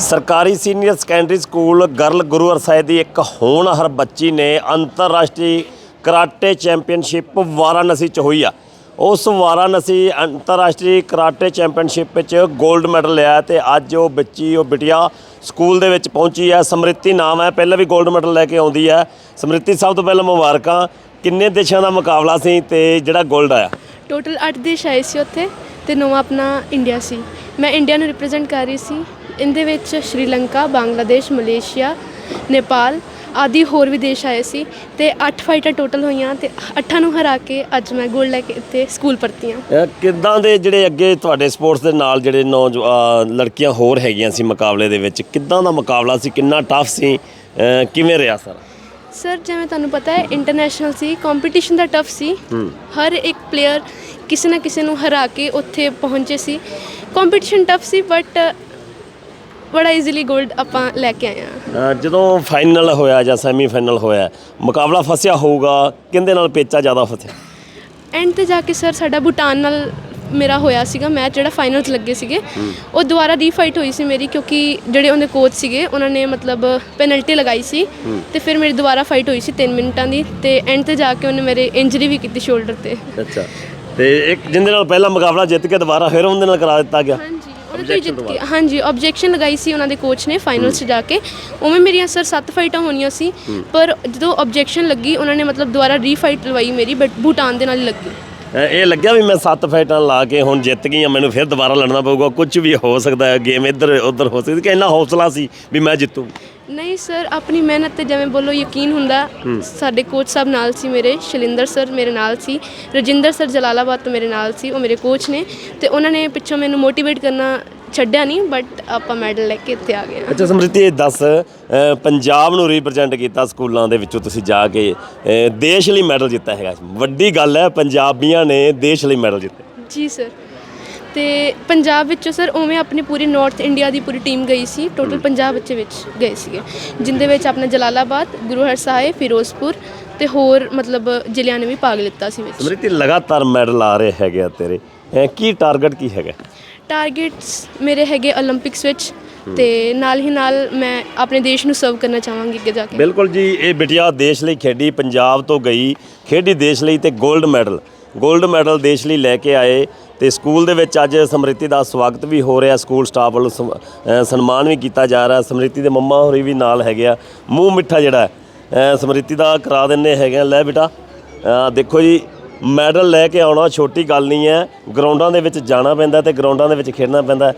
ਸਰਕਾਰੀ senior secondary school girl Guru Harsahai ਦੀ ਇੱਕ ਹੋਣਹਾਰ ਬੱਚੀ ਨੇ ਅੰਤਰਰਾਸ਼ਟਰੀ ਕਰਾਟੇ ਚੈਂਪੀਅਨਸ਼ਿਪ ਵਾਰਾਣਸੀ ਚ ਹੋਈ ਆ। ਉਸ ਵਾਰਾਣਸੀ ਅੰਤਰਰਾਸ਼ਟਰੀ ਕਰਾਟੇ ਚੈਂਪੀਅਨਸ਼ਿਪ ਵਿੱਚ 골ਡ ਮੈਡਲ ਲਿਆ ਤੇ ਅੱਜ ਉਹ ਬੱਚੀ, ਉਹ ਬਿਟਿਆ ਸਕੂਲ ਦੇ ਵਿੱਚ ਪਹੁੰਚੀ ਹੈ ਸਮ੍ਰਿਤੀ ਨਾਮ ਹੈ, ਪਹਿਲਾਂ ਵੀ 골ਡ ਮੈਡਲ ਲੈ ਕੇ ਆਉਂਦੀ ਹੈ ਸਮ੍ਰਿਤੀ, ਸਭ ਤੋਂ ਪਹਿਲਾਂ ਮੁਬਾਰਕਾਂ। ਕਿੰਨੇ ਦੇਸ਼ਾਂ ਦਾ ਮੁਕਾਬਲਾ ਸੀ ਤੇ ਜਿਹੜਾ 골ਡ ਆਇਆ? ਟੋਟਲ 8 ਦੇਸ਼ ਆਏ ਸੀ ਉੱਥੇ ਤੇ ਨੌਵਾਂ ਆਪਣਾ ਇੰਡੀਆ ਸੀ। ਮੈਂ ਇੰਡੀਆ ਨੂੰ ਰਿਪਰੈਜ਼ੈਂਟ ਕਰ ਰਹੀ ਸੀ। ਇਹਦੇ ਵਿੱਚ ਸ਼੍ਰੀਲੰਕਾ ਬੰਗਲਾਦੇਸ਼ ਮਲੇਸ਼ੀਆ ਨੇਪਾਲ ਆਦਿ ਹੋਰ ਵੀ ਦੇਸ਼ ਆਏ ਸੀ ਤੇ 8 ਫਾਈਟਾਂ ਟੋਟਲ ਹੋਈਆਂ ਤੇ 8 ਨੂੰ ਹਰਾ ਕੇ ਅੱਜ ਮੈਂ ਗੋਲਡ ਲੈ ਕੇ ਇੱਥੇ ਸਕੂਲ ਪਰਤੀ ਹਾਂ ਅਹ ਕਿੱਦਾਂ ਦੇ ਜਿਹੜੇ ਅੱਗੇ ਤੁਹਾਡੇ ਸਪੋਰਟਸ ਦੇ ਨਾਲ ਜਿਹੜੇ ਨੌਜਵਾਨ ਲੜਕੀਆਂ ਹੋਰ ਹੈਗੀਆਂ ਸੀ ਮੁਕਾਬਲੇ ਦੇ ਵਿੱਚ ਕਿੱਦਾਂ ਦਾ ਮੁਕਾਬਲਾ ਸੀ ਕਿੰਨਾ ਟਫ ਸੀ ਅਹ ਕਿਵੇਂ ਰਿਹਾ ਸਾਰਾ? ਸਰ ਜਿਵੇਂ ਤੁਹਾਨੂੰ ਪਤਾ ਹੈ ਇੰਟਰਨੈਸ਼ਨਲ ਸੀ ਕੰਪੀਟੀਸ਼ਨ ਦਾ ਟਫ ਸੀ। ਹਰ ਇੱਕ ਪਲੇਅਰ ਕਿਸੇ ਨਾ ਕਿਸੇ ਨੂੰ ਹਰਾ ਕੇ ਉੱਥੇ ਪਹੁੰਚੇ ਸੀ। ਕੰਪੀਟੀਸ਼ਨ ਟਫ ਸੀ ਬਟ ਬੜਾ ਈਜ਼ੀਲੀ 골ਡ ਆਪਾਂ ਲੈ ਕੇ ਆਏ ਅਹ ਜਦੋਂ ਫਾਈਨਲ ਹੋਇਆ ਜਾਂ ਸੈਮੀ ਫਾਈਨਲ ਹੋਇਆ ਮੁਕਾਬਲਾ ਫਸਿਆ ਹੋਊਗਾ ਕਿੰਦੇ ਨਾਲ ਪੇਚਾ ਜ਼ਿਆਦਾ ਫਸਿਆ? ਐਂਡ ਤੇ ਜਾ ਕੇ ਸਰ ਸਾਡਾ ਭੂਟਾਨ ਨਾਲ ਮੇਰਾ ਹੋਇਆ ਸੀਗਾ ਮੈਚ ਜਿਹੜਾ ਫਾਈਨਲ 'ਚ ਲੱਗੇ ਸੀਗੇ। ਉਹ ਦੁਬਾਰਾ ਰੀਫਾਈਟ ਹੋਈ ਸੀ ਮੇਰੀ ਕਿਉਂਕਿ ਜਿਹੜੇ ਉਹਦੇ ਕੋਚ ਸੀਗੇ ਉਹਨਾਂ ਨੇ ਮਤਲਬ ਪੈਨਲਟੀ ਲਗਾਈ ਸੀ ਤੇ ਫਿਰ ਮੇਰੀ ਦੁਬਾਰਾ ਫਾਈਟ ਹੋਈ ਸੀ 3 ਮਿੰਟਾਂ ਦੀ ਤੇ ਐਂਡ ਤੇ ਜਾ ਕੇ ਉਹਨੇ ਮੇਰੇ ਇੰਜਰੀ ਵੀ ਕੀਤੀ ਸ਼ੋਲਡਰ ਤੇ। ਅੱਛਾ। ਤੇ ਇੱਕ ਜਿੰਦੇ ਨਾਲ ਪਹਿਲਾ ਮੁਕਾਬਲਾ ਜਿੱਤ ਕੇ ਦੁਬਾਰਾ ਫਿਰ ਉਹਦੇ ਨਾਲ ਕਰਾ ਦਿੱਤਾ ਗਿਆ। ਹਾਂਜੀ। ਜਿੱਤ ਕੇ ਹਾਂਜੀ ਆਬਜੈਕਸ਼ਨ ਲਗਾਈ ਸੀ ਉਹਨਾਂ ਦੇ ਕੋਚ ਨੇ ਫਾਈਨਲਸ 'ਚ ਜਾ ਕੇ। ਉਵੇਂ ਮੇਰੀਆਂ ਸਰ 7 ਫਾਈਟਾਂ ਹੋਣੀਆਂ ਸੀ ਪਰ ਜਦੋਂ ਆਬਜੈਕਸ਼ਨ ਲੱਗੀ ਉਹਨਾਂ ਨੇ ਮਤਲਬ ਦੁਬਾਰਾ ਰੀਫਾਈਟ ਲਵਾਈ ਮੇਰੀ ਬਟ ਭੂਟਾਨ ਦੇ ਨਾਲ ਲੱਗੀ। ਇਹ ਲੱਗਿਆ ਵੀ ਮੈਂ ਸੱਤ ਫਾਈਟਾਂ ਲਾ ਕੇ ਹੁਣ ਜਿੱਤ ਗਈ ਆ ਮੈਨੂੰ ਫਿਰ ਦੁਬਾਰਾ ਲੜਨਾ ਪਊਗਾ। ਕੁਝ ਵੀ ਹੋ ਸਕਦਾ ਹੈ ਗੇਮ ਇੱਧਰ ਉੱਧਰ ਹੋ ਸਕਦੀ ਕਿ ਇੰਨਾ ਹੌਸਲਾ ਸੀ ਵੀ ਮੈਂ ਜਿੱਤੂ। ਨਹੀਂ ਸਰ ਆਪਣੀ ਮਿਹਨਤ ਤੇ ਜਿਵੇਂ ਬੋਲੋ ਯਕੀਨ ਹੁੰਦਾ ਸਾਡੇ ਕੋਚ ਸਾਹਿਬ ਨਾਲ ਸੀ ਮੇਰੇ ਸ਼ਲਿੰਦਰ ਸਰ ਮੇਰੇ ਨਾਲ ਸੀ ਰਜਿੰਦਰ ਸਰ ਜਲਾਲਾਬਾਦ ਤੋਂ ਮੇਰੇ ਨਾਲ ਸੀ ਉਹ ਮੇਰੇ ਕੋਚ ਨੇ ਤੇ ਉਹਨਾਂ ਨੇ ਪਿੱਛੋਂ ਮੈਨੂੰ ਮੋਟੀਵੇਟ ਕਰਨਾ ਛੱਡਿਆ ਨਹੀਂ ਬਟ ਆਪਾਂ ਮੈਡਲ ਲੈ ਕੇ ਇੱਥੇ ਆ ਗਏ ਹਾਂ। ਅੱਛਾ ਸਮ੍ਰਿਤੀ ਇਹ ਦੱਸ ਪੰਜਾਬ ਨੂੰ ਰਿਪਰੈਜ਼ੈਂਟ ਕੀਤਾ ਸਕੂਲਾਂ ਦੇ ਵਿੱਚੋਂ ਤੁਸੀਂ ਜਾ ਕੇ ਦੇਸ਼ ਲਈ ਮੈਡਲ ਜਿੱਤਿਆ ਹੈਗਾ। ਵੱਡੀ ਗੱਲ ਹੈ ਪੰਜਾਬੀਆਂ ਨੇ ਦੇਸ਼ ਲਈ ਮੈਡਲ ਜਿੱਤੇ। ਜੀ ਸਰ ਤੇ ਪੰਜਾਬ ਵਿੱਚੋਂ ਸਰ ਉਵੇਂ ਆਪਣੀ ਪੂਰੀ ਨਾਰਥ ਇੰਡੀਆ ਦੀ ਪੂਰੀ ਟੀਮ ਗਈ ਸੀ। ਟੋਟਲ ਪੰਜਾਬ ਬੱਚੇ ਵਿੱਚ ਗਏ ਸੀਗੇ। ਜਿੰਦੇ ਵਿੱਚ ਆਪਣਾ ਜਲਾਲਾਬਾਦ ਗੁਰੂ ਹਰਸਾਏ ਫਿਰੋਜ਼ਪੁਰ ਤੇ ਹੋਰ ਮਤਲਬ ਜ਼ਿਲ੍ਹਿਆਂ ਨੇ ਵੀ ਭਾਗ ਲਿੱਤਾ ਸੀ ਵਿੱਚ। ਸਮ੍ਰਿਤੀ ਲਗਾਤਾਰ ਮੈਡਲ ਆ ਰਹੇ ਹੈਗੇ ਆ ਤੇਰੇ। ਕੀ ਟਾਰਗੇਟ ਕੀ ਹੈਗਾ? ਟਾਰਗੇਟਸ ਮੇਰੇ ਹੈਗੇ 올림픽ਸ ਵਿੱਚ ਤੇ ਨਾਲ ਹੀ ਨਾਲ ਮੈਂ ਆਪਣੇ ਦੇਸ਼ ਨੂੰ ਸਰਵ ਕਰਨਾ ਚਾਹਾਂਗੀ ਅੱਗੇ ਜਾ ਕੇ। ਬਿਲਕੁਲ ਜੀ ਇਹ ਬਿਟਿਆ ਦੇਸ਼ ਲਈ ਖੇਡੀ ਪੰਜਾਬ ਤੋਂ ਗਈ ਖੇਡੀ ਦੇਸ਼ ਲਈ ਤੇ 골ਡ ਮੈਡਲ 골ਡ ਮੈਡਲ ਦੇਸ਼ ਲਈ ਲੈ ਕੇ ਆਏ ਤੇ ਸਕੂਲ ਦੇ ਵਿੱਚ ਅੱਜ ਸਮ੍ਰਿਤੀ ਦਾ ਸਵਾਗਤ ਵੀ ਹੋ ਰਿਹਾ। ਸਕੂਲ ਸਟਾਫ ਵੱਲੋਂ ਸਮ- ਸਨਮਾਨ ਵੀ ਕੀਤਾ ਜਾ ਰਿਹਾ। ਸਮ੍ਰਿਤੀ ਦੇ ਮੰਮਾ ਹੋਰੀ ਵੀ ਨਾਲ ਹੈਗੇ ਆ। ਮੂੰਹ ਮਿੱਠਾ ਜਿਹੜਾ ਸਮ੍ਰਿਤੀ ਦਾ ਕਰਾ ਦਿੰਨੇ ਹੈਗੇ ਆ। ਲੈ ਬੇਟਾ ਦੇਖੋ ਜੀ ਮੈਡਲ ਲੈ ਕੇ ਆਉਣਾ ਛੋਟੀ ਗੱਲ ਨਹੀਂ ਹੈ। ਗਰਾਊਂਡਾਂ ਦੇ ਵਿੱਚ ਜਾਣਾ ਪੈਂਦਾ ਤੇ ਗਰਾਊਂਡਾਂ ਦੇ ਵਿੱਚ ਖੇਡਣਾ ਪੈਂਦਾ।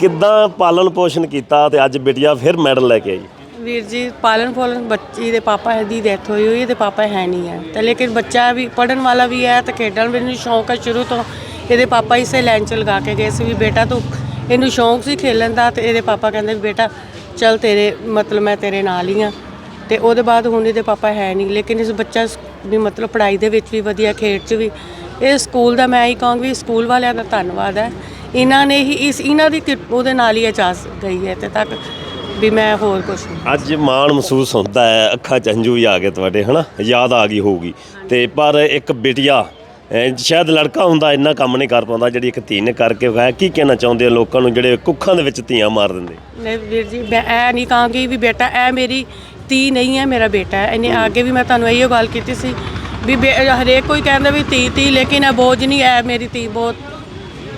ਕਿੱਦਾਂ ਪਾਲਣ ਪੋਸ਼ਣ ਕੀਤਾ ਤੇ ਅੱਜ ਬਿਟਿਆ ਫਿਰ ਮੈਡਲ ਲੈ ਕੇ ਆਈ? ਵੀਰ ਜੀ, ਪਾਲਣ ਪੋਲਣ ਬੱਚੀ ਦੇ ਪਾਪਾ ਦੀ ਡੈਥ ਹੋਈ ਹੋਈ ਹੈ ਤੇ ਪਾਪਾ ਹੈ ਨਹੀਂ ਹੈ। ਤੇ ਲੇਕਿਨ ਬੱਚਾ ਵੀ ਪੜਨ ਵਾਲਾ ਵੀ ਹੈ ਤੇ ਖੇਡਣ ਵੀ ਨੂੰ ਸ਼ੌਂਕ ਹੈ ਸ਼ੁਰੂ ਤੋਂ। ਇਹਦੇ ਪਾਪਾ ਇਸੇ ਲਾਈਨ 'ਚ ਲਗਾ ਕੇ ਗਏ ਸੀ ਵੀ ਬੇਟਾ ਤੂੰ ਇਹਨੂੰ ਸ਼ੌਂਕ ਸੀ ਖੇਲਣ ਦਾ ਤੇ ਇਹਦੇ ਪਾਪਾ ਕਹਿੰਦੇ ਵੀ ਬੇਟਾ ਚੱਲ ਤੇਰੇ ਮਤਲਬ ਮੈਂ ਤੇਰੇ ਨਾਲ ਹੀ ਆ ਤੇ ਉਹਦੇ ਬਾਅਦ ਹੁਣ ਇਹਦੇ ਪਾਪਾ ਹੈ ਨਹੀਂ। ਲੇਕਿਨ ਇਸ ਬੱਚਾ ਵੀ ਮਤਲਬ ਪੜ੍ਹਾਈ ਦੇ ਵਿੱਚ ਵੀ ਵਧੀਆ ਖੇਡ 'ਚ ਵੀ। ਇਹ ਸਕੂਲ ਦਾ ਮੈਂ ਹੀ ਕਹਾਂਗੀ ਸਕੂਲ ਵਾਲਿਆਂ ਦਾ ਧੰਨਵਾਦ ਹੈ। ਇਹਨਾਂ ਨੇ ਹੀ ਇਸ ਇਹਨਾਂ ਦੀ ਕਿਰ- ਉਹਦੇ ਨਾਲ ਹੀ ਇਜਾਜ਼ਤ ਗਈ ਹੈ ਤੇ ਤੱਕ ਵੀ ਮੈਂ ਹੋਰ ਕੁਝ ਅੱਜ ਮਾਣ ਮਹਿਸੂਸ ਹੁੰਦਾ ਹੈ ਅੱਖਾਂ ਚ ਹੰਝੂ ਵੀ ਆ ਗਏ ਤੁਹਾਡੇ ਹਨਾ? ਯਾਦ ਆ ਗਈ ਹੋਊਗੀ। ਤੇ ਪਰ ਇੱਕ ਬਿਟਿਆ ਅਹ ਸ਼ਾਇਦ ਲੜਕਾ ਹੁੰਦਾ ਇੰਨਾ ਕੰਮ ਨਹੀਂ ਕਰ ਪਾਉਂਦਾ ਜਿਹੜੀ ਇੱਕ ਧੀ ਨੇ ਕਰਕੇ ਵਿਖਾਇਆ। ਕੀ ਕਹਿਣਾ ਚਾਹੁੰਦੇ ਹੋ ਲੋਕਾਂ ਨੂੰ ਜਿਹੜੇ ਕੁੱਖਾਂ ਦੇ ਵਿੱਚ ਧੀਆਂ ਮਾਰ ਦਿੰਦੇ? ਨਹੀਂ ਵੀਰ ਜੀ ਮੈਂ ਐ ਨਹੀਂ ਕਹਾਂਗੀ ਵੀ ਬੇਟਾ ਐ ਮੇਰੀ ਧੀ ਨਹੀਂ ਹੈ ਮੇਰਾ ਬੇਟਾ ਹੈ। ਇਹਨੇ ਅੱਗੇ ਵੀ ਮੈਂ ਤੁਹਾਨੂੰ ਇਹੋ ਗੱਲ ਕੀਤੀ ਸੀ ਵੀ ਬੇ- ਹਰੇਕ ਕੋਈ ਕਹਿੰਦਾ ਵੀ ਧੀ ਧੀ ਲੇਕਿਨ ਇਹ ਬੋਝ ਨਹੀਂ ਹੈ ਮੇਰੀ ਧੀ ਬਹੁਤ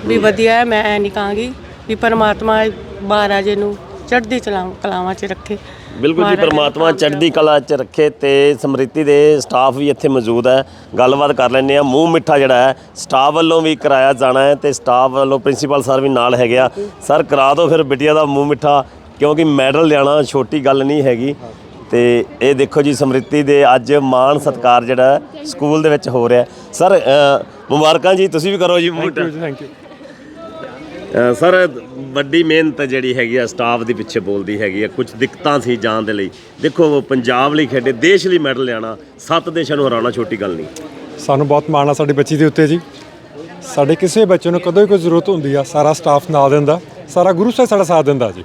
ਵੀ ਵਧੀਆ ਹੈ ਮੈਂ ਐ ਨਹੀਂ ਕਹਾਂਗੀ ਵੀ ਪਰਮਾਤਮਾ ਮਹਾਰਾਜ ਨੂੰ ਚੜ੍ਹਦੀ ਚਲਾ ਕਲਾਵਾਂ 'ਚ ਰੱਖੇ। ਬਿਲਕੁਲ ਜੀ ਮਹਾਰਾਜ ਪ੍ਰਮਾਤਮਾ ਚੜ੍ਹਦੀ ਕਲਾ ਚ ਰੱਖੇ ਤੇ ਸਮ੍ਰਿਤੀ ਦੇ ਸਟਾਫ ਵੀ ਇੱਥੇ ਮੌਜੂਦ ਹੈ। ਗੱਲਬਾਤ ਕਰ ਲੈਂਦੇ ਆ ਮੂੰਹ ਮਿੱਠਾ ਜਿਹੜਾ ਹੈ ਸਟਾਫ ਵੱਲੋਂ ਵੀ ਕਰਾਇਆ ਜਾਣਾ ਹੈ ਤੇ ਸਟਾਫ ਵੱਲੋਂ ਪ੍ਰਿੰਸੀਪਲ ਸਰ ਵੀ ਨਾਲ ਹੈਗੇ ਆ। ਸਰ ਕਰਾ ਦਿਓ ਫਿਰ ਬਿਟਿਆ ਦਾ ਮੂੰਹ ਮਿੱਠਾ ਕਿਉਂਕਿ ਮੈਡਲ ਲਿਆਣਾ ਛੋਟੀ ਗੱਲ ਨਹੀਂ ਹੈਗੀ। ਤੇ ਇਹ ਦੇਖੋ ਜੀ ਸਮ੍ਰਿਤੀ ਦੇ ਅੱਜ ਮਾਣ ਸਤਕਾਰ ਜਿਹੜਾ ਸਕੂਲ ਦੇ ਵਿੱਚ ਹੋ ਰਿਹਾ। ਸਰ ਮੁਬਾਰਕਾਂ ਜੀ ਤੁਸੀਂ ਵੀ ਕਰੋ ਜੀ ਮਿੱਠਾ ਥੈਂਕ ਯੂ ਸਰ ਵੱਡੀ ਮਿਹਨਤ ਜਿਹੜੀ ਹੈਗੀ ਆ ਸਟਾਫ ਦੇ ਪਿੱਛੇ ਬੋਲਦੀ ਹੈਗੀ ਆ ਕੁਝ ਦਿੱਕਤਾਂ ਸੀ ਜਾਣ ਦੇ ਲਈ। ਦੇਖੋ ਉਹ ਪੰਜਾਬ ਲਈ ਖੇਡੇ ਦੇਸ਼ ਲਈ ਮੈਡਲ ਲਿਆਣਾ ਸੱਤ ਦੇਸ਼ਾਂ ਨੂੰ ਹਰਾਉਣਾ ਛੋਟੀ ਗੱਲ ਨਹੀਂ। ਸਾਨੂੰ ਬਹੁਤ ਮਾਣ ਆ ਸਾਡੀ ਬੱਚੀ ਦੇ ਉੱਤੇ ਜੀ। ਸਾਡੇ ਕਿਸੇ ਬੱਚੇ ਨੂੰ ਕਦੋਂ ਵੀ ਕੋਈ ਜ਼ਰੂਰਤ ਹੁੰਦੀ ਆ ਸਾਰਾ ਸਟਾਫ ਨਾਲ ਦਿੰਦਾ। ਸਾਰਾ ਗੁਰੂ ਸਾਹਿਬ ਸਾਡਾ ਸਾਥ ਦਿੰਦਾ ਜੀ।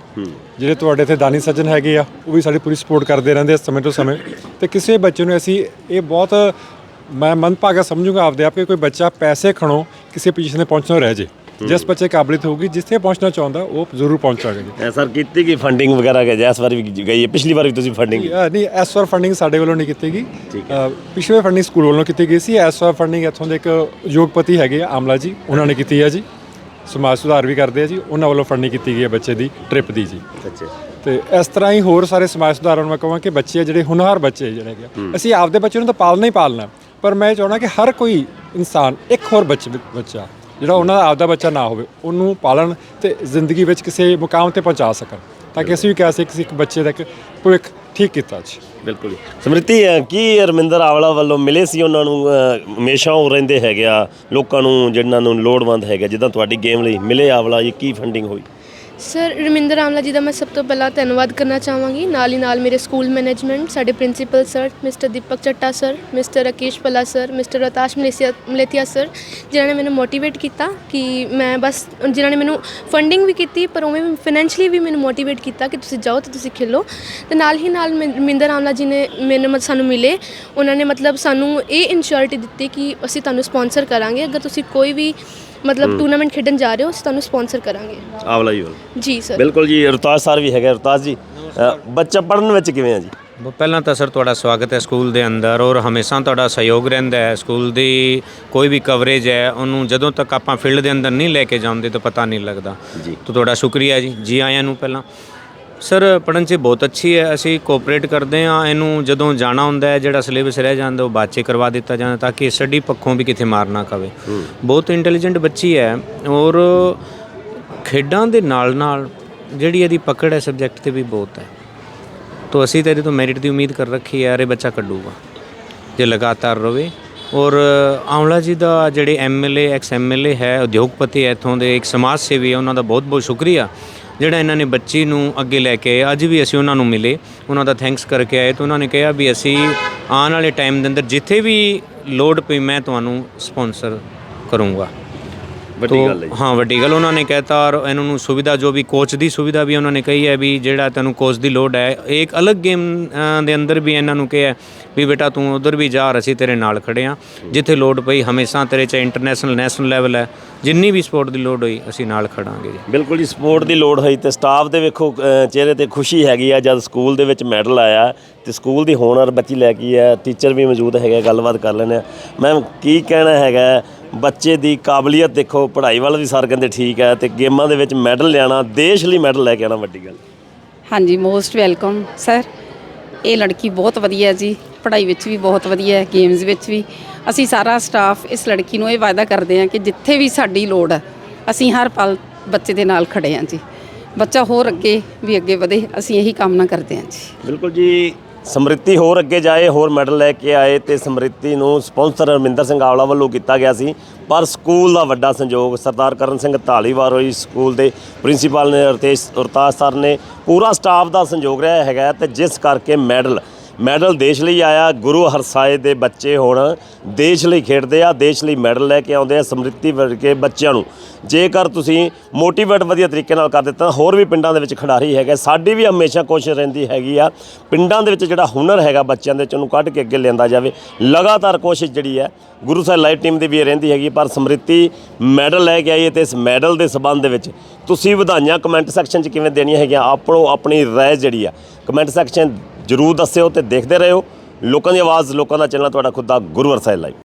ਜਿਹੜੇ ਤੁਹਾਡੇ ਇੱਥੇ ਦਾਨੀ ਸੱਜਣ ਹੈਗੇ ਆ ਉਹ ਵੀ ਸਾਡੀ ਪੂਰੀ ਸਪੋਰਟ ਕਰਦੇ ਰਹਿੰਦੇ ਆ ਸਮੇਂ ਤੋਂ ਸਮੇਂ। ਤੇ ਕਿਸੇ ਬੱਚੇ ਨੂੰ ਅਸੀਂ ਇਹ ਬਹੁਤ ਮੈਂ ਮੰਦਭਾਗਾ ਸਮਝੂਗਾ ਆਪਦੇ ਆਪ ਕਿ ਕੋਈ ਬੱਚਾ ਪੈਸੇ ਖਣੋ ਕਿਸੇ ਪੋਜੀਸ਼ਨ ਤੇ ਪਹੁੰਚਣਾ ਰਹਿ ਜੇ। ਜਿਸ ਬੱਚੇ ਕਾਬਲੀਅਤ ਹੋਊਗੀ ਜਿੱਥੇ ਪਹੁੰਚਣਾ ਚਾਹੁੰਦਾ ਉਹ ਜ਼ਰੂਰ ਪਹੁੰਚਾਂਗੇ ਜੀ। ਸਰ ਕੀਤੀ ਗਈ ਫੰਡਿੰਗ ਵਗੈਰਾ ਕਿ ਇਸ ਵਾਰ ਵੀ ਗਈ ਹੈ ਪਿਛਲੀ ਵਾਰ ਵੀ ਤੁਸੀਂ ਫੰਡਿੰਗ ਨਹੀਂ ਇਸ ਵਾਰ ਫੰਡਿੰਗ ਸਾਡੇ ਵੱਲੋਂ ਨਹੀਂ ਕੀਤੀ ਗਈ। ਪਿਛਲੇ ਫੰਡਿੰਗ ਸਕੂਲ ਵੱਲੋਂ ਕੀਤੀ ਗਈ ਸੀ। ਇਸ ਵਾਰ ਫੰਡਿੰਗ ਇੱਥੋਂ ਦੇ ਇੱਕ ਉਦਯੋਗਪਤੀ ਹੈਗੇ ਆ ਆਮਲਾ ਜੀ ਉਹਨਾਂ ਨੇ ਕੀਤੀ ਹੈ ਜੀ। ਸਮਾਜ ਸੁਧਾਰ ਵੀ ਕਰਦੇ ਆ ਜੀ ਉਹਨਾਂ ਵੱਲੋਂ ਫੰਡਿੰਗ ਕੀਤੀ ਗਈ ਹੈ ਬੱਚੇ ਦੀ ਟ੍ਰਿਪ ਦੀ ਜੀ। ਅੱਛਾ। ਤੇ ਇਸ ਤਰ੍ਹਾਂ ਹੀ ਹੋਰ ਸਾਰੇ ਸਮਾਜ ਸੁਧਾਰਾਂ ਨੂੰ ਮੈਂ ਕਹਾਂ ਕਿ ਬੱਚੇ ਆ ਜਿਹੜੇ ਹੁਨਰ ਬੱਚੇ ਜਿਹੜੇ ਹੈਗੇ ਆ, ਅਸੀਂ ਆਪਦੇ ਬੱਚੇ ਨੂੰ ਤਾਂ ਪਾਲਣਾ ਹੀ ਪਾਲਣਾ। ਪਰ ਮੈਂ ਚਾਹਣਾ ਕਿ ਹਰ ਕੋਈ ਇਨਸਾਨ ਇੱਕ ਹੋਰ ਬੱਚੇ ਬੱਚਾ ਜਿਹੜਾ ਉਹਨਾਂ ਦਾ ਆਪਦਾ ਬੱਚਾ ਨਾ ਹੋਵੇ ਉਹਨੂੰ ਪਾਲਣ ਤੇ ਜ਼ਿੰਦਗੀ ਵਿੱਚ ਕਿਸੇ ਮੁਕਾਮ ਤੇ ਪਹੁੰਚਾ ਸਕਣ। ਤਾਂ ਕਿ ਅਸੀਂ ਵੀ ਕਹਿ ਸਕੀਏ ਕਿ ਇੱਕ ਬੱਚੇ ਦਾ ਇੱਕ ਭਵਿੱਖ ਠੀਕ ਕੀਤਾ ਜੀ। ਬਿਲਕੁਲ ਜੀ। ਸਮ੍ਰਿਤੀ ਅ, ਕੀ ਰਮਿੰਦਰ ਆਵਲਾ ਵੱਲੋਂ ਮਿਲੇ ਸੀ ਉਹਨਾਂ ਨੂੰ? ਅ, ਹਮੇਸ਼ਾ ਉਹ ਰਹਿੰਦੇ ਹੈਗੇ ਆ ਲੋਕਾਂ ਨੂੰ ਜਿਨ੍ਹਾਂ ਨੂੰ ਲੋੜਵੰਦ ਹੈਗਾ ਜਿੱਦਾਂ ਤੁਹਾਡੀ ਗੇਮ ਲਈ ਮਿਲੇ ਆਵਲਾ ਜੀ ਕੀ ਫੰਡਿੰਗ ਹੋਈ? ਸਰ, ਰਮਿੰਦਰ ਆਮਲਾ ਜੀ ਦਾ ਮੈਂ ਸਭ ਤੋਂ ਪਹਿਲਾਂ ਧੰਨਵਾਦ ਕਰਨਾ ਚਾਹਾਂਗੀ। ਨਾਲ ਹੀ ਨਾਲ ਮੇਰੇ ਸਕੂਲ ਮੈਨੇਜਮੈਂਟ, ਸਾਡੇ principal sir, mister Deepak Chatta sir, mister Rakesh Palla sir, mister Ratash Malesia, Malethia sir, ਜਿਨ੍ਹਾਂ ਨੇ ਮੈਨੂੰ ਮੋਟੀਵੇਟ ਕੀਤਾ ਕਿ ਮੈਂ ਬਸ ਜਿਨ੍ਹਾਂ ਨੇ ਮੈਨੂੰ ਫੰਡਿੰਗ ਵੀ ਕੀਤੀ, ਪਰ ਉਵੇਂ ਫਾਈਨੈਂਸ਼ਲੀ ਵੀ ਮੈਨੂੰ ਮੋਟੀਵੇਟ ਕੀਤਾ ਕਿ ਤੁਸੀਂ ਜਾਓ ਤੇ ਤੁਸੀਂ ਖੇਲੋ। ਤੇ ਨਾਲ ਹੀ ਨਾਲ ਮੈਂ- ਰਮਿੰਦਰ ਆਮਲਾ ਜੀ ਨੇ ਮੈਨੂੰ ਮਤ, ਸਾਨੂੰ ਮਿਲੇ। ਉਹਨਾਂ ਨੇ ਮਤਲਬ ਸਾਨੂੰ ਇਹ ਇਨਸ਼ੋਰਟੀ ਦਿੱਤੀ ਕਿ ਅਸੀਂ ਤੁਹਾਨੂੰ ਸਪਾਂਸਰ ਕਰਾਂਗੇ। ਅਗਰ ਤੁਸੀਂ ਕੋਈ ਵੀ ਮਤਲਬ ਟੂਰਨਾਮੈਂਟ ਖੇਡਣ ਜਾ ਰਹੇ ਹੋ ਅਸੀਂ ਤੁਹਾਨੂੰ ਸਪਾਂਸਰ ਕਰਾਂਗੇ। ਆਵਲਾ ਜੀ ਵੱਲੋਂ ਜੀ ਸਰ ਬਿਲਕੁਲ ਜੀ ਰਤਾਜ ਸਰ ਵੀ ਹੈਗਾ ਰਤਾਜ ਜੀ ਅ, ਬੱਚਾ ਪੜਨ ਵਿੱਚ ਕਿਵੇਂ ਆ ਜੀ? ਪਹਿਲਾਂ ਤਾਂ ਸਰ ਤੁਹਾਡਾ ਸਵਾਗਤ ਹੈ ਸਕੂਲ ਦੇ ਅੰਦਰ ਔਰ ਹਮੇਸ਼ਾ ਤੁਹਾਡਾ ਸਹਿਯੋਗ ਰਹਿੰਦਾ ਹੈ। ਸਕੂਲ ਦੀ ਕੋਈ ਵੀ ਕਵਰੇਜ ਹੈ ਉਹਨੂੰ ਜਦੋਂ ਤੱਕ ਆਪਾਂ ਫੀਲਡ ਦੇ ਅੰਦਰ ਨਹੀਂ ਲੈ ਕੇ ਜਾਂਦੇ ਤਾਂ ਪਤਾ ਨਹੀਂ ਲੱਗਦਾ। ਜੀ। ਤਾਂ ਤੁਹਾਡਾ ਸ਼ੁਕਰੀਆ ਜੀ ਜੀ ਆਇਆਂ ਨੂੰ ਪਹਿਲਾਂ। ਸਰ ਪੜਨ 'ਚ ਬਹੁਤ ਅੱਛੀ ਹੈ। ਅਸੀਂ ਕੋਆਪਰੇਟ ਕਰਦੇ ਹਾਂ। ਇਹਨੂੰ ਜਦੋਂ ਜਾਣਾ ਹੁੰਦਾ ਹੈ ਜਿਹੜਾ ਸਿਲੇਬਸ ਰਹਿ ਜਾਂਦਾ ਉਹ ਬਾਅਦ 'ਚ ਕਰਵਾ ਦਿੱਤਾ ਜਾਂਦਾ ਤਾਂ ਕਿ ਸਟੱਡੀ ਪੱਖੋਂ ਵੀ ਕਿਤੇ ਮਾਰ ਨਾ ਖਾਵੇ। ਬਹੁਤ ਇੰਟੈਲੀਜੈਂਟ ਬੱਚੀ ਹੈ ਔਰ ਖੇਡਾਂ ਦੇ ਨਾਲ ਨਾਲ ਜਿਹੜੀ ਇਹਦੀ ਪਕੜ ਹੈ ਸਬਜੈਕਟ ਤੇ ਵੀ ਬਹੁਤ ਹੈ। ਤੋ ਅਸੀਂ ਤਾਂ ਇਹਦੇ ਤੋਂ ਮੈਰਿਟ ਦੀ ਉਮੀਦ ਕਰ ਰੱਖੀ ਹੈ। ਇਹ ਬੱਚਾ ਕੱਢੂਗਾ। ਜੇ ਲਗਾਤਾਰ ਰਵੇ। ਔਰ ਆਮਲਾ ਜੀ ਦਾ ਜਿਹੜੇ ਐਮਐਲਏ ਐਕਸ ਐਮਐਲਏ ਹੈ ਉਦਯੋਗਪਤੀ ਹੈ ਇੱਥੋਂ ਦੇ ਇੱਕ ਸਮਾਜ ਸੇਵੀ ਹੈ। ਉਹਨਾਂ ਦਾ ਬਹੁਤ ਬਹੁਤ ਸ਼ੁਕਰੀਆ। ਜਿਹੜਾ ਇਹਨਾਂ ਨੇ ਬੱਚੀ ਨੂੰ ਅੱਗੇ ਲੈ ਕੇ ਆਏ, ਅੱਜ ਵੀ ਅਸੀਂ ਉਹਨਾਂ ਨੂੰ ਮਿਲੇ। ਉਹਨਾਂ ਦਾ ਥੈਂਕਸ ਕਰਕੇ ਆਏ ਤਾਂ ਉਹਨਾਂ ਨੇ ਕਿਹਾ ਵੀ ਅਸੀਂ ਆਉਣ ਵਾਲੇ ਟਾਈਮ ਦੇ ਅੰਦਰ ਜਿੱਥੇ ਵੀ ਲੋਡ ਪਈ ਮੈਂ ਤੁਹਾਨੂੰ ਸਪਾਂਸਰ ਕਰੂੰਗਾ। ਵੱਡੀ ਗੱਲ ਹੈ। ਹਾਂ ਵੱਡੀ ਗੱਲ ਉਹਨਾਂ ਨੇ ਕਹਿਤਾ ਔਰ ਇਹਨਾਂ ਨੂੰ ਸੁਵਿਧਾ ਜੋ ਵੀ ਕੋਚ ਦੀ ਸੁਵਿਧਾ ਵੀ ਉਹਨਾਂ ਨੇ ਕਹੀ ਹੈ ਵੀ ਜਿਹੜਾ ਤੈਨੂੰ ਕੋਚ ਦੀ ਲੋੜ ਹੈ ਇੱਕ ਅਲੱਗ ਗੇਮ ਦੇ ਅੰਦਰ ਵੀ ਇਹਨਾਂ ਨੂੰ ਕਿਹਾ ਵੀ ਬੇਟਾ ਤੂੰ ਉਧਰ ਵੀ ਜਾ ਅਸੀਂ ਤੇਰੇ ਨਾਲ ਖੜੇ ਆ ਜਿੱਥੇ ਲੋੜ ਪਈ ਹਮੇਸ਼ਾ ਤੇਰੇ ਚਾਹੇ ਇੰਟਰਨੈਸ਼ਨਲ ਨੈਸ਼ਨਲ ਲੈਵਲ ਹੈ। ਜਿੰਨੀ ਵੀ ਸਪੋਰਟ ਦੀ ਲੋੜ ਹੋਈ ਅਸੀਂ ਨਾਲ ਖੜਾਂਗੇ ਜੀ। ਬਿਲਕੁਲ ਜੀ ਸਪੋਰਟ ਦੀ ਲੋੜ ਹੋਈ ਤੇ ਸਟਾਫ ਦੇ ਵੇਖੋ ਚਿਹਰੇ ਤੇ ਖੁਸ਼ੀ ਹੈਗੀ ਆ। ਜਦ ਸਕੂਲ ਦੇ ਵਿੱਚ ਮੈਡਲ ਆਇਆ ਤੇ ਸਕੂਲ ਦੀ ਹੋਣਰ ਬੱਚੀ ਲੈ ਕੇ ਆ ਟੀਚਰ ਵੀ ਮੌਜੂਦ ਹੈਗੇ ਗੱਲਬਾਤ ਕਰ ਲੈਂਦੇ ਆ। ਮੈਮ ਕੀ ਕਹਿਣਾ ਹੈਗਾ? ਬੱਚੇ ਦੀ ਕਾਬਲੀਅਤ ਦੇਖੋ ਪੜ੍ਹਾਈ ਵੱਲ ਵੀ ਸਰ ਕਹਿੰਦੇ ਠੀਕ ਹੈ ਤੇ ਗੇਮਾਂ ਦੇ ਵਿੱਚ ਮੈਡਲ ਲਿਆਣਾ ਦੇਸ਼ ਲਈ ਮੈਡਲ ਲੈ ਕੇ ਆਣਾ ਵੱਡੀ ਗੱਲ। ਹਾਂਜੀ ਮੋਸਟ ਵੈਲਕਮ ਸਰ ਇਹ ਲੜਕੀ ਬਹੁਤ ਵਧੀਆ ਜੀ ਪੜ੍ਹਾਈ ਵਿੱਚ ਵੀ ਬਹੁਤ ਵਧੀਆ ਹੈ ਗੇਮਸ ਵਿੱਚ ਵੀ। ਅਸੀਂ ਸਾਰਾ ਸਟਾਫ ਇਸ ਲੜਕੀ ਨੂੰ ਇਹ ਵਾਅਦਾ ਕਰਦੇ ਹਾਂ ਕਿ ਜਿੱਥੇ ਵੀ ਸਾਡੀ ਲੋੜ ਹੈ ਅਸੀਂ ਹਰ ਪਲ ਬੱਚੇ ਦੇ ਨਾਲ ਖੜੇ ਹਾਂ ਜੀ। ਬੱਚਾ ਹੋਰ ਅੱਗੇ ਵੀ ਅੱਗੇ ਵਧੇ ਅਸੀਂ ਇਹੀ ਕਾਮਨਾ ਕਰਦੇ ਹਾਂ ਜੀ। ਬਿਲਕੁਲ ਜੀ ਸਮ੍ਰਿਤੀ ਹੋਰ ਅੱਗੇ ਜਾਏ, ਹੋਰ ਮੈਡਲ ਲੈ ਕੇ ਆਏ ਤੇ ਸਮ੍ਰਿਤੀ ਨੂੰ ਸਪਾਂਸਰ ਰਮਿੰਦਰ ਸਿੰਘ ਆਵਲਾ ਵੱਲੋਂ ਕੀਤਾ ਗਿਆ ਸੀ। ਪਰ ਸਕੂਲ ਦਾ ਵੱਡਾ ਸੰਯੋਗ ਸਰਦਾਰ ਕਰਨ ਸਿੰਘ ਢਾਲੀਵਾਲ ਹੋਈ ਸਕੂਲ ਦੇ ਪ੍ਰਿੰਸੀਪਲ ਨੇ ਰਤੇਸ਼ ਉਰਤਾਜ ਸਰ ਨੇ ਪੂਰਾ ਸਟਾਫ ਦਾ ਸੰਯੋਗ ਰਿਹਾ ਹੈਗਾ ਤੇ ਜਿਸ ਕਰਕੇ ਮੈਡਲ ਮੈਡਲ ਦੇਸ਼ ਲਈ ਆਇਆ। ਗੁਰੂ ਹਰਸਾਏ ਦੇ ਬੱਚੇ ਹੁਣ ਦੇਸ਼ ਲਈ ਖੇਡਦੇ ਆ, ਦੇਸ਼ ਲਈ ਮੈਡਲ ਲੈ ਕੇ ਆਉਂਦੇ ਆ ਸਮ੍ਰਿਤੀ ਵਰਗੇ ਬੱਚਿਆਂ ਨੂੰ। ਜੇਕਰ ਤੁਸੀਂ ਮੋਟੀਵੇਟ ਵਧੀਆ ਤਰੀਕੇ ਨਾਲ ਕਰ ਦਿੱਤਾ, ਹੋਰ ਵੀ ਪਿੰਡਾਂ ਦੇ ਵਿੱਚ ਖਿਡਾਰੀ ਹੈਗੇ, ਸਾਡੀ ਵੀ ਹਮੇਸ਼ਾ ਕੋਸ਼ਿਸ਼ ਰਹਿੰਦੀ ਹੈਗੀ ਆ, ਪਿੰਡਾਂ ਦੇ ਵਿੱਚ ਜਿਹੜਾ ਹੁਨਰ ਹੈਗਾ ਬੱਚਿਆਂ ਦੇ ਵਿੱਚ, ਉਹਨੂੰ ਕੱਢ ਕੇ ਅੱਗੇ ਲਿਆਂਦਾ ਜਾਵੇ। ਲਗਾਤਾਰ ਕੋਸ਼ਿਸ਼ ਜਿਹੜੀ ਹੈ, ਗੁਰੂ ਸਾਹਿਬ ਲਾਈਵ ਟੀਮ ਦੀ ਵੀ ਇਹ ਰਹਿੰਦੀ ਹੈਗੀ, ਪਰ ਸਮ੍ਰਿਤੀ ਮੈਡਲ ਲੈ ਕੇ ਆਈ ਹੈ ਤੇ ਇਸ ਮੈਡਲ ਦੇ ਸਬੰਧ ਦੇ ਵਿੱਚ ਤੁਸੀਂ ਵਧਾਈਆਂ ਕਮੈਂਟ ਸੈਕਸ਼ਨ 'ਚ ਕਿਵੇਂ ਦੇਣੀਆਂ ਹੈਗੀਆਂ, ਆਪਣੋ ਆਪਣੀ ਰਾਏ ਜਿਹੜੀ ਆ, ਕਮੈਂਟ ਸੈਕਸ਼ਨ ਜਰੂਰ ਦੱਸਿਓ ਤੇ ਦੇਖਦੇ ਰਹੋ। ਲੋਕਾਂ ਦੀ ਆਵਾਜ਼, ਲੋਕਾਂ ਦਾ ਚੈਨਲ ਤੁਹਾਡਾ ਖੁਦ ਦਾ ਗੁਰੂ ਸਾਹਿਬ ਲਾਈਵ।